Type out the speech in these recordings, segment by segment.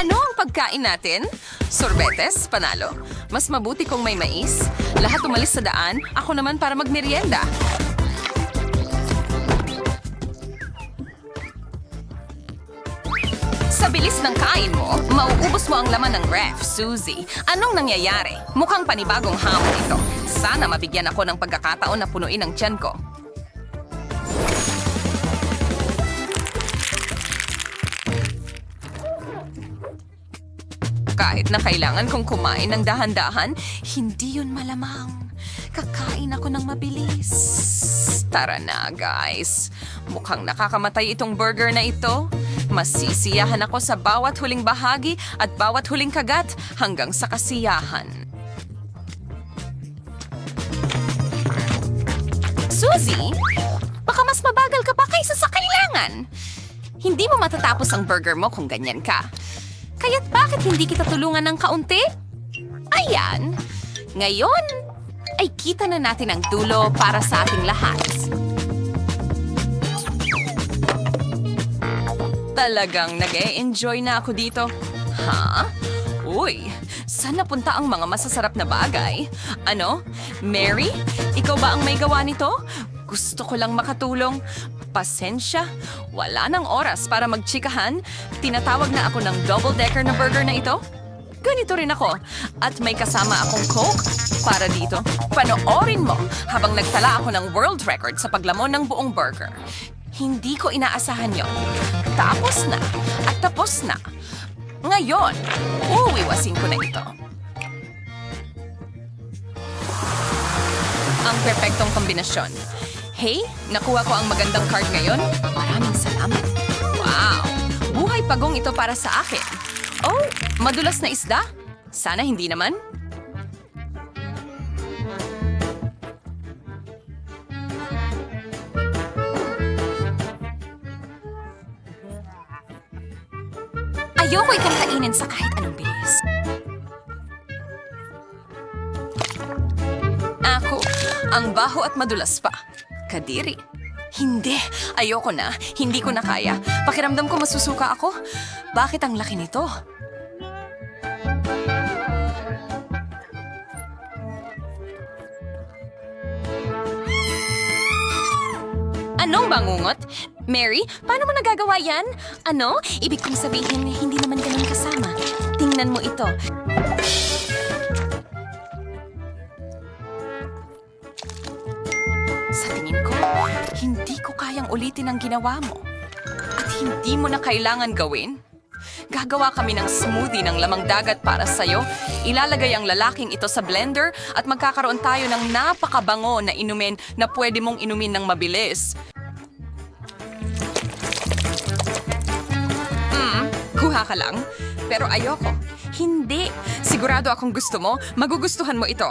Ano ang pagkain natin? Sorbetes? Panalo? Mas mabuti kung may mais. Lahat umalis sa daan, ako naman para magmerienda. Sa bilis ng kain mo, mauubos mo ang laman ng ref, Suzy. Anong nangyayari? Mukhang panibagong hamon ito. Sana mabigyan ako ng pagkakataon na punuin ang tiyan ko. Kahit na kailangan kong kumain ng dahan-dahan, hindi yun malamang. Kakain ako ng mabilis. Tara na, guys. Mukhang nakakamatay itong burger na ito. Masisiyahan ako sa bawat huling bahagi at bawat huling kagat hanggang sa kasiyahan. Suzy, baka mas mabagal ka pa kaysa sa kailangan. Hindi mo matatapos ang burger mo kung ganyan ka. Kaya't bakit hindi kita tulungan ng kaunti? Ayan. Ngayon, ay kita na natin ang dulo para sa ating lahat. Talagang nag enjoy na ako dito. Ha? Uy, saan napunta ang mga masasarap na bagay? Ano? Mary? Ikaw ba ang may gawa nito? Gusto ko lang makatulong. Pasensya, wala nang oras para magtsikahan. Tinatawag na ako ng double-decker na burger na ito. Ganito rin ako. At may kasama akong Coke para dito. Panoorin mo habang nagtala ako ng world record sa paglamon ng buong burger. Hindi ko inaasahan yon. Tapos na at tapos na. Ngayon, uwiwasin ko na ito. Ang perpektong kombinasyon. Hey, nakuha ko ang magandang card ngayon. Maraming salamat. Wow! Buhay pagong ito para sa akin. Oh, madulas na isda? Sana hindi naman. Ayoko itong kainin sa kahit anong bilis. Ako, ang baho at madulas pa. Kadiri. Hindi. Ayoko na. Hindi ko na kaya. Pakiramdam ko masusuka ako. Bakit ang laki nito? Anong bangungot? Mary, paano mo nagagawa yan? Ano? Ibig kong sabihin, hindi naman ganun kasama. Tingnan mo ito. Hindi ko kayang ulitin ang ginawa mo. At hindi mo na kailangan gawin. Gagawa kami ng smoothie ng lamang dagat para sa'yo. Ilalagay ang lalaking ito sa blender at magkakaroon tayo ng napakabango na inumin na pwede mong inumin ng mabilis. Hmm, kuha ka lang. Pero ayoko. Hindi. Sigurado akong gusto mo, magugustuhan mo ito.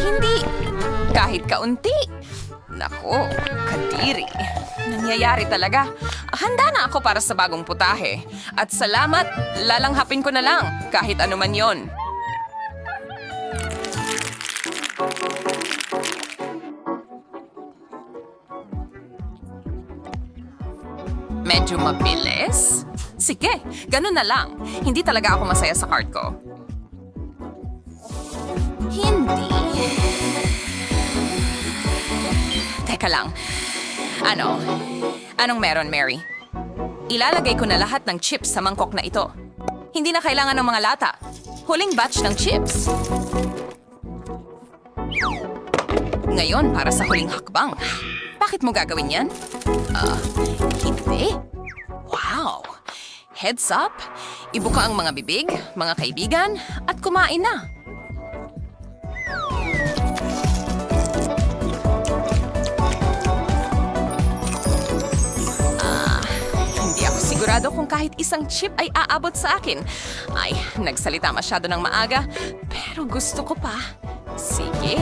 Hindi. Kahit kaunti. Nako, kadiri. Nangyayari talaga. Handa na ako para sa bagong putahe. At salamat, lalanghapin ko na lang, kahit ano man yon. Medyo mabilis? Sige, ganun na lang. Hindi talaga ako masaya sa card ko. Hindi. Teka lang. Ano? Anong meron, Mary? Ilalagay ko na lahat ng chips sa mangkok na ito. Hindi na kailangan ng mga lata. Huling batch ng chips. Ngayon, para sa huling hakbang. Bakit mo gagawin yan? Ah, hindi. Wow! Heads up, ibuka ang mga bibig, mga kaibigan, at kumain na. Sigurado kung kahit isang chip ay aabot sa akin. Ay, nagsalita masyado ng maaga, pero gusto ko pa. Sige,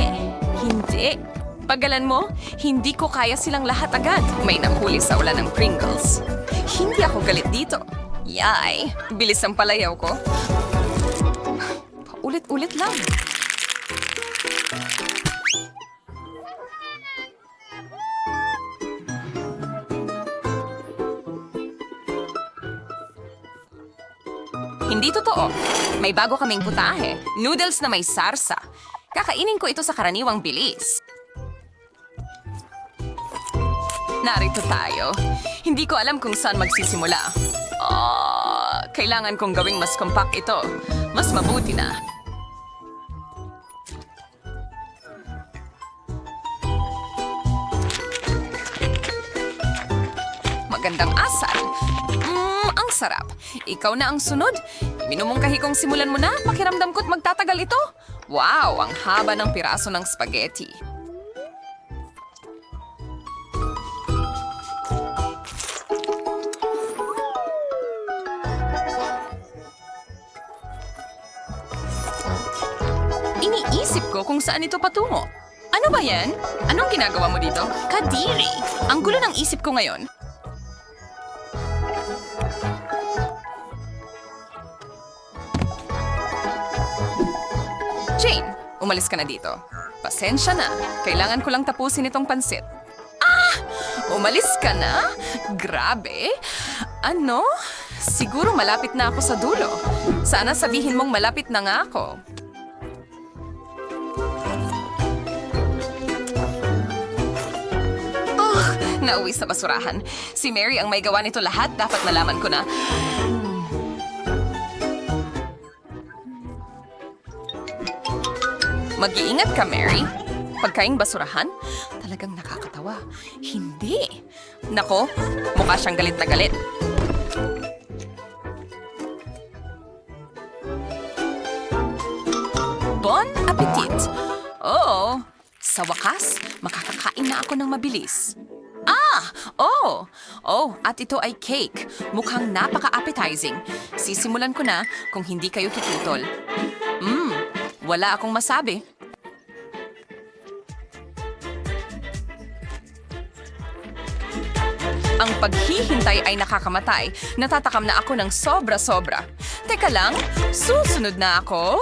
hindi. Pagalan mo, hindi ko kaya silang lahat agad. May nahuli sa ulan ng Pringles. Hindi ako galit dito. Yay, bilis ang palayaw ko. Ulit-ulit lang. Hindi totoo. May bago kaming putahe. Noodles na may sarsa. Kakainin ko ito sa karaniwang bilis. Narito tayo. Hindi ko alam kung saan magsisimula. Ah, kailangan kong gawing mas compact ito. Mas mabuti na. Magandang asal. Sarap. Ikaw na ang sunod. Minumungkahi kong simulan mo na. Pakiramdam ko't magtatagal ito. Wow, ang haba ng piraso ng spaghetti. Iniisip ko kung saan ito patungo. Ano ba yan? Anong ginagawa mo dito? Kadiri! Ang gulo ng isip ko ngayon. Jane, umalis ka na dito. Pasensya na. Kailangan ko lang tapusin itong pansit. Ah! Umalis ka na? Grabe. Ano? Siguro malapit na ako sa dulo. Sana sabihin mong malapit na nga ako. Oh, nauwi sa basurahan. Si Mary ang may gawa nito lahat. Dapat nalaman ko na. Mag-iingat ka, Mary. Pagkaing basurahan, talagang nakakatawa. Hindi. Nako, mukha siyang galit na galit. Bon appetit! Oo, sa wakas, makakakain na ako ng mabilis. Ah! Oh! Oh, at ito ay cake. Mukhang napaka-appetizing. Sisimulan ko na kung hindi kayo tututol. Mmm, wala akong masabi. Ang paghihintay ay nakakamatay. Natatakam na ako ng sobra-sobra. Teka lang, susunod na ako?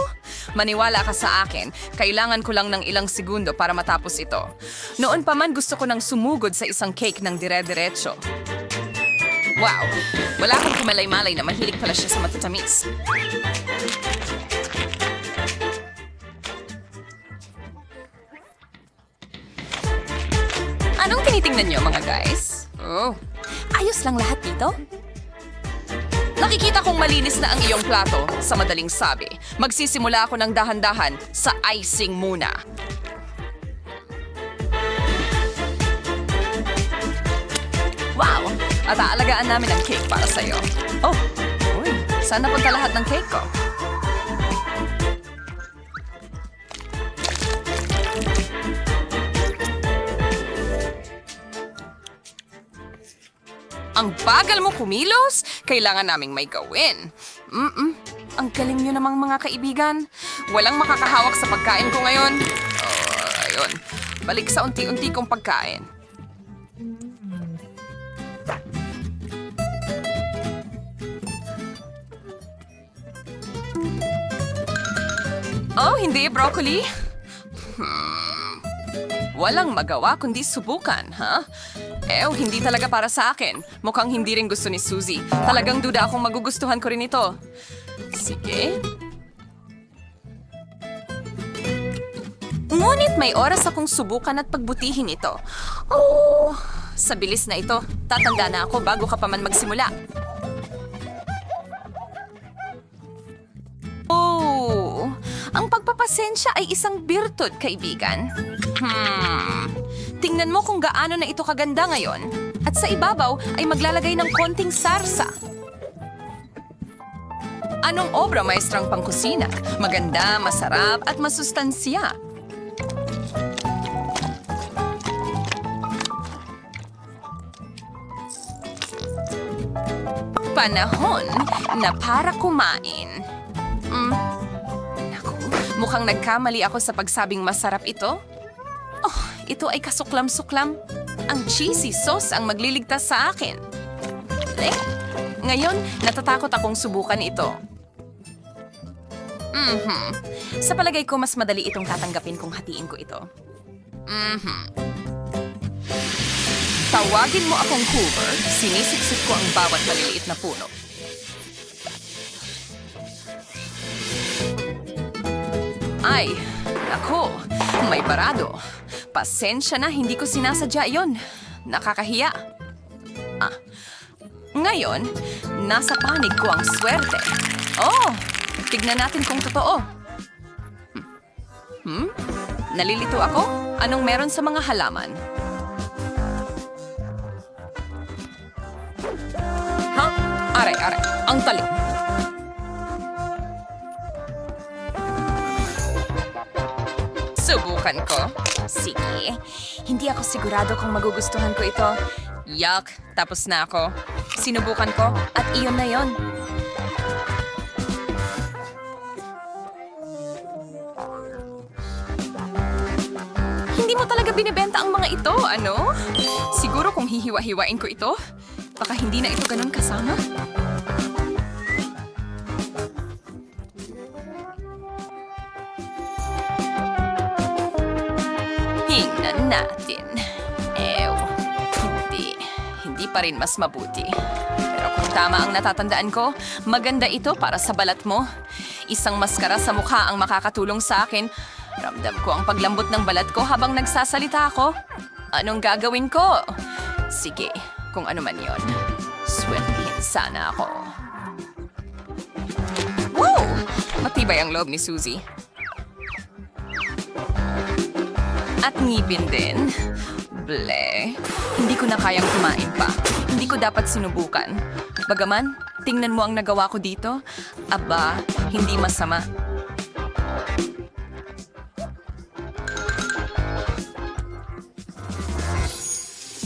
Maniwala ka sa akin, kailangan ko lang ng ilang segundo para matapos ito. Noon pa man gusto ko nang sumugod sa isang cake ng dire-diretso. Wow, wala akong kumalay-malay na mahilig pala siya sa matatamis. Anong tinitingnan niyo mga guys? Ayos lang lahat dito? Nakikita kong malinis na ang iyong plato. Sa madaling sabi, magsisimula ako ng dahan-dahan sa icing muna. Wow! At aalagaan namin ang cake para sa'yo. Oh, uy, saan napunta lahat ng cake ko? Ang bagal mo kumilos, kailangan naming may gawin. Mm-mm. Ang galing nyo namang mga kaibigan. Walang makakahawak sa pagkain ko ngayon. Oh, ayun. Balik sa unti-unti kong pagkain. Oh, hindi, broccoli. Hmm. Walang magawa kundi subukan, ha? Eh, hindi talaga para sa akin. Mukhang hindi rin gusto ni Suzy. Talagang duda akong magugustuhan ko rin ito. Sige. Ngunit may oras akong subukan at pagbutihin ito. Oh, sa bilis na ito, tatanda na ako bago ka pa man magsimula. Oh, ang pagpapasensya ay isang birtud, kaibigan. Hmm, tingnan mo kung gaano na ito kaganda ngayon. At sa ibabaw ay maglalagay ng konting sarsa. Anong obra maestrang pangkusina? Maganda, masarap, at masustansya. Panahon na para kumain. Mm. Naku, mukhang nagkamali ako sa pagsabing masarap ito. Ito ay kasuklam-suklam. Ang cheesy sauce ang magliligtas sa akin. Eh, ngayon, natatakot akong subukan ito. Mm-hmm. Sa palagay ko, mas madali itong tatanggapin kung hatiin ko ito. Mm-hmm. Tawagin mo akong Hoover, sinisipsip ko ang bawat maliliit na puno. Ay, ako, may barado. Pasensya na, hindi ko sinasadya yon. Nakakahiya. Ah, ngayon, nasa panig ko ang swerte. Oh, tignan natin kung totoo. Hmm? Nalilito ako? Anong meron sa mga halaman? Ha? Aray, aray. Ang talim. Subukan ko. Sige. Hindi ako sigurado kung magugustuhan ko ito. Yuck. Tapos na ako. Sinubukan ko at iyon na yon. Hindi mo talaga binibenta ang mga ito, ano? Siguro kung hihiwa-hiwain ko ito, baka hindi na ito ganun kasama. Tingnan natin. Ew. Hindi. Hindi pa rin mas mabuti. Pero kung tama ang natatandaan ko, maganda ito para sa balat mo. Isang maskara sa mukha ang makakatulong sa akin. Ramdam ko ang paglambot ng balat ko habang nagsasalita ako. Anong gagawin ko? Sige, kung ano man yon. Swertihin sana ako. Wow! Matibay ang loob ni Suzy. At ngipin din. Ble. Hindi ko na kayang kumain pa. Hindi ko dapat sinubukan. Bagaman, tingnan mo ang nagawa ko dito. Aba, hindi masama.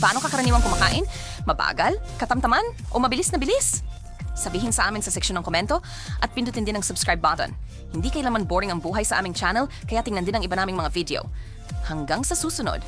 Paano ka karaniwang kumakain? Mabagal? Katamtaman? O mabilis na bilis? Sabihin sa amin sa seksyon ng komento at pindutin din ang subscribe button. Hindi kailanman boring ang buhay sa aming channel, kaya tingnan din ang iba naming mga video. Hanggang sa susunod,